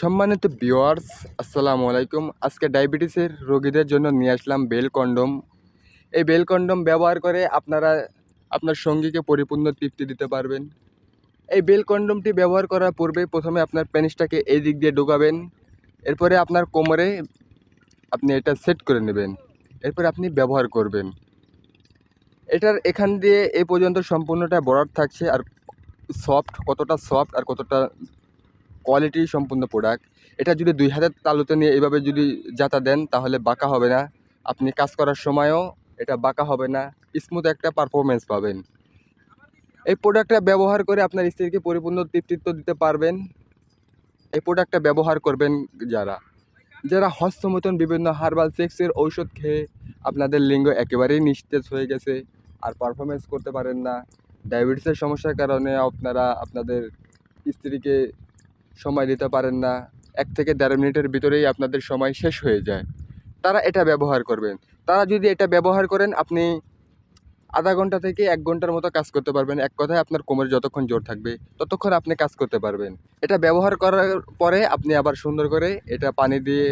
সম্মানিত ভিওয়ার্স আসসালামু আলাইকুম। আজকে ডায়াবেটিসের রোগীদের জন্য নিয়ে আসলাম বেল কন্ডম। এই বেল কন্ডম ব্যবহার করে আপনারা আপনার সঙ্গীকে পরিপূর্ণ তৃপ্তি দিতে পারবেন। এই বেল কন্ডমটি ব্যবহার করার পূর্বে প্রথমে আপনার পেনিসটাকে এই দিক দিয়ে ঢোকাবেন। এরপরে আপনার কোমরে আপনি এটা সেট করে নেবেন। এরপরে আপনি ব্যবহার করবেন। এটার এখান দিয়ে এ পর্যন্ত সম্পূর্ণটা বরাদ থাকছে আর সফট কতটা সফট আর কতটা কোয়ালিটি সম্পূর্ণ প্রোডাক্ট এটা যদি দুই হাতের তালুতে নিয়ে এভাবে যদি যাতা দেন, তাহলে বাঁকা হবে না। আপনি কাজ করার সময়ও এটা বাঁকা হবে না। স্মুথ একটা পারফরমেন্স পাবেন। এই প্রোডাক্টটা ব্যবহার করে আপনার স্ত্রীকে পরিপূর্ণ তৃপ্তিত্ব দিতে পারবেন। এই প্রোডাক্টটা ব্যবহার করবেন যারা। যারা হস্তমতন বিভিন্ন হার্বাল সেক্সের ঔষধ খেয়ে আপনাদের লিঙ্গ একেবারেই নিস্তেজ হয়ে গেছে আর পারফরমেন্স করতে পারেন না। ডায়াবেটিসের সমস্যার কারণে আপনারা, আপনাদের স্ত্রীকে সময় দিতে পারেন না। এক থেকে দেড় মিনিটের ভিতরেই আপনাদের সময় শেষ হয়ে যায়। তারা এটা ব্যবহার করবেন। তারা যদি এটা ব্যবহার করেন, আপনি আধা ঘণ্টা থেকে এক ঘণ্টার মতো কাজ করতে পারবেন। এক কথায় আপনার কোমরে যতক্ষণ জোর থাকবে, ততক্ষণ আপনি কাজ করতে পারবেন। এটা ব্যবহার করার পরে আপনি আবার সুন্দর করে এটা পানি দিয়ে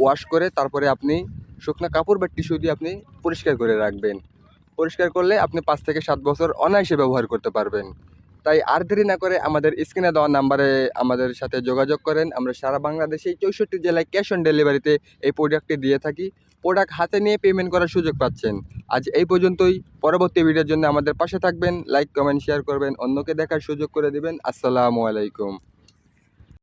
ওয়াশ করে তারপরে আপনি শুকনো কাপড় বা টিস্যু দিয়ে আপনি পরিষ্কার করে রাখবেন। পরিষ্কার করলে আপনি পাঁচ থেকে সাত বছর অনায়াসে ব্যবহার করতে পারবেন। তাই আর দেরি না করে আমাদের স্ক্রিনে দেওয়া নাম্বারে আমাদের সাথে যোগাযোগ করেন। আমরা সারা বাংলাদেশে চৌষট্টি জেলায় ক্যাশ অন ডেলিভারিতে এই প্রোডাক্টটি দিয়ে থাকি। প্রোডাক্ট হাতে নিয়ে পেমেন্ট করার সুযোগ পাচ্ছেন। আজ এই পর্যন্তই। পরবর্তী ভিডিওর জন্য আমাদের পাশে থাকবেন। লাইক কমেন্ট শেয়ার করবেন। অন্যকে দেখার সুযোগ করে দেবেন। আসসালামু আলাইকুম।